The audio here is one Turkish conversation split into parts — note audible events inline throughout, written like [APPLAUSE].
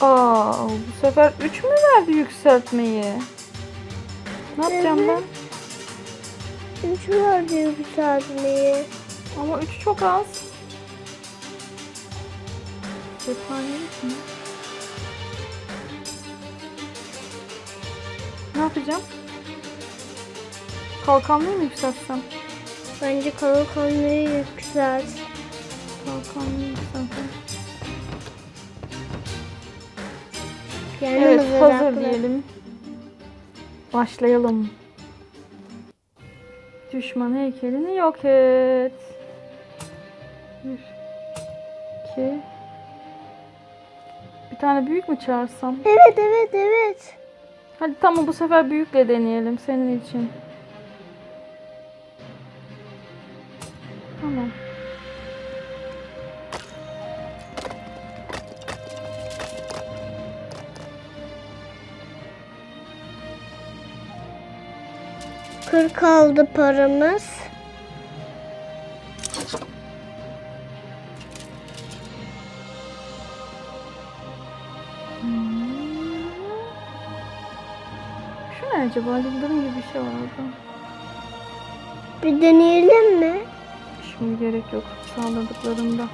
Aa, bu sefer 3 mü verdi yükseltmeyi? Ne yapacağım ben? Üç vardı yükseltmeyi. Ama 3 çok az. Cephanelik mi? Ne yapacağım? Kalkanlıyı mı yükseltsem? Bence kalkanlığı yükselt. Kendimize Evet hazır diyelim. Başlayalım. Düşman heykelini yok et. Bir, iki. Bir tane büyük mü çağırsam? Evet evet evet. Hadi tamam bu sefer büyükle deneyelim senin için. Tamam. Kırk aldı paramız. Şu ne acaba? Yıldırım gibi bir şey var orada. Bir deneyelim mi? Şimdi gerek yok. Sağladıklarında.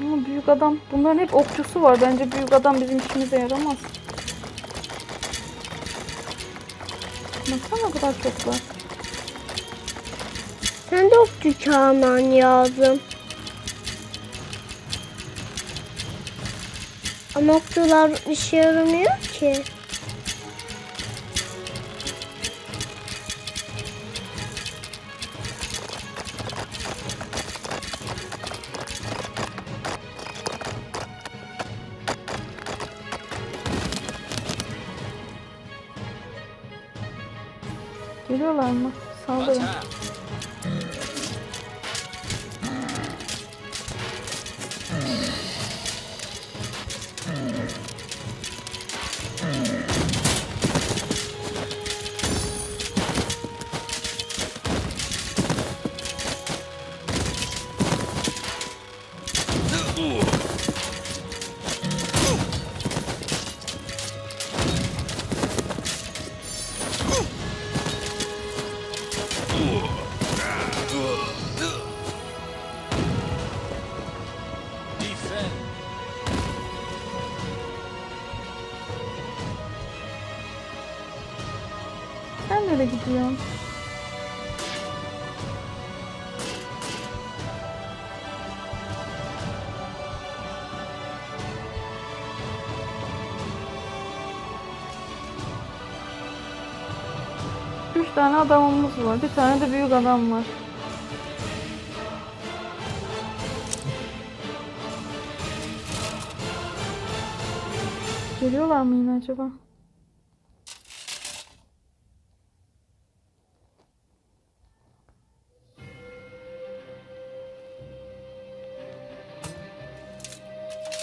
Ama büyük adam. Bunların hep okçusu var. Bence büyük adam bizim işimize yaramaz. Baksana kadar çok var. Sen de okçu çağırman lazım. Ama okçular işe yaramıyor ki. Geliyorlar mı? Saldırın. Nereye gidiyorsun? Üç tane adamımız var. Bir tane de büyük adam var. Geliyorlar mı yine acaba?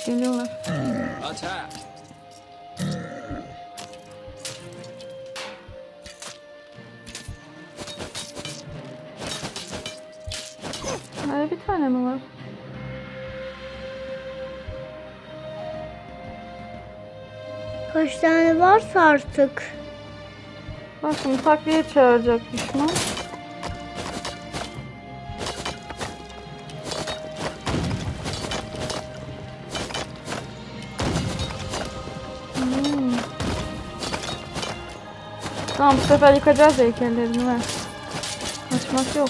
Geliyorlar. Attack. Ee, bir tane mi var? Kaç tane varsa artık. Bak şimdi takviye çağıracak düşman. Tamam bu sefer yıkacağız heykellerini ver. Kaçmak yok.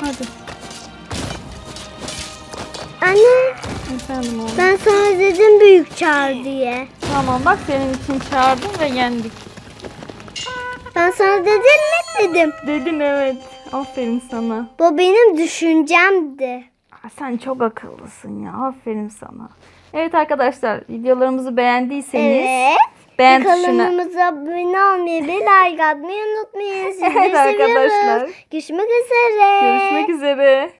Hadi. Anne Efendim oğlum. ben sana dedim büyük çağır diye. Tamam bak senin için çağırdım ve yendik. Ben sana dedim mi dedim. Dedin evet. Aferin sana. Bu benim düşüncemdi. Aa, Sen çok akıllısın ya. Aferin sana. Evet arkadaşlar videolarımızı beğendiyseniz Evet. Beğen. Kanalımıza abone olmayı ve like atmayı unutmayın. [LAUGHS] Sizleri Evet arkadaşlar. Görüşmek üzere. Görüşmek üzere.